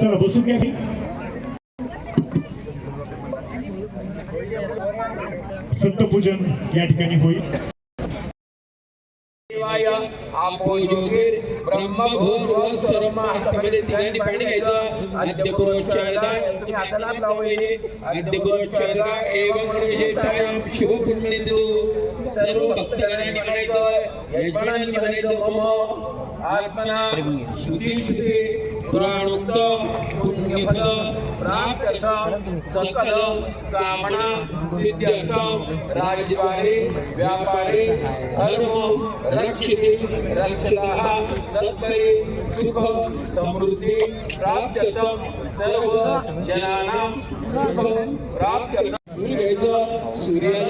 चला बसून घ्या की. सत्यपूजन या ठिकाणी होईल आपो ज्योतिर ब्रह्म भूर्व सर्व हातामध्ये तिघांनी पाणी घ्यायचं आद्य पुरोच्चारदा हाताला लावले आद्य पुरोच्चारदा एवं शुभ पुण्येतु सर्व भक्तगणांनी म्हणायचं यजमानांनी म्हणायचं मम आत्मना श्रुती श्रुती पुराणोक्त पुण्यफल प्राप्त्यर्थ सकल कामना सिद्ध्यर्थ राजद्वारे व्यापारे धर्म रक्षिते रक्षिताः तत्परे सुख समृद्धी प्राप्त्यर्थ सर्व जनानां सुख प्राप्त्यर्थ सूर्य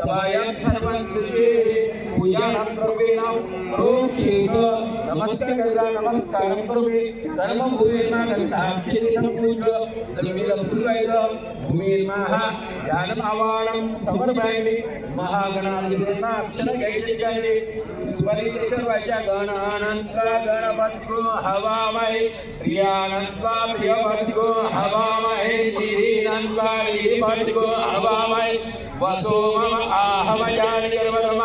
सभायां सर्वं सृजे पूजां कर्मेण प्रोक्षेत नमस्कार नमस्कारं करोमि कर्मं भूयेन गन्धाक्षरे सम्पूज्य जमिनं सुरवैद भूमिर्मः ज्ञानम् आवाणं समर्पयामि महागणाधिपेन अक्षर घ्यायचे ज्याने स्वरितेच्या वाच्या गणानंत्वा गणपत्यो हवामहे प्रियानंत्वा प्रियपत्यो हवामहे निरीनंत्वा निरीपत्यो हवामहे వసో ఆహవయానికర్మధర్మ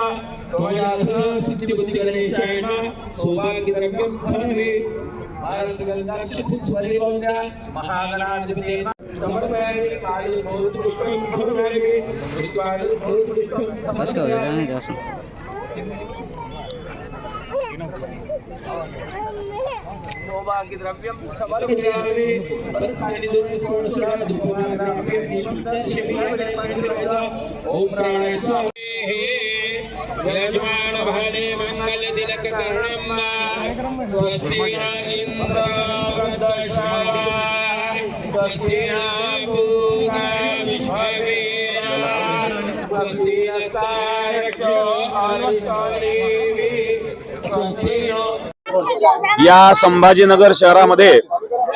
త్వయాధన సిద్ధిబుద్ధిగణేశాయన సౌభాగ్యద్రవ్యం ధనవే భారతగంగాక్షపుష్పరివంశ सौभाग्यद्रव्यं समर्पयामि ओम प्राणाय स्वाहा यजमान भाले मंगल तिलक कर्णम स्वस्ति न? इंद्र वृद्धशाय स्वस्ति न पूगा विश्ववेदा स्वस्ति या संभाजीनगर शहरामध्ये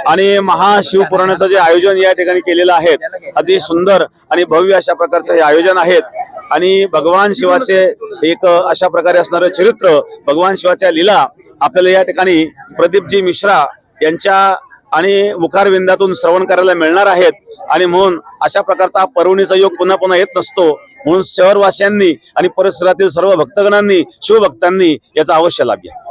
आणि महाशिवपुराणाचं जे आयोजन या ठिकाणी केलेलं आहे अति सुंदर आणि भव्य अशा प्रकारचं हे आयोजन आहेत आणि भगवान शिवाचे एक अशा प्रकारे असणारं चरित्र भगवान शिवाच्या लीला आपल्याला या ठिकाणी प्रदीपजी मिश्रा यांच्या आणि मुखारविंदातून श्रवण करायला मिळणार आहेत. आणि म्हणून अशा प्रकारचा पर्वणीचा योग पुन्हा पुन्हा येत नसतो. म्हणून शहरवासियांनी आणि परिसरातील सर्व भक्तगणांनी शिवभक्तांनी याचा अवश्य लाभ घ्या.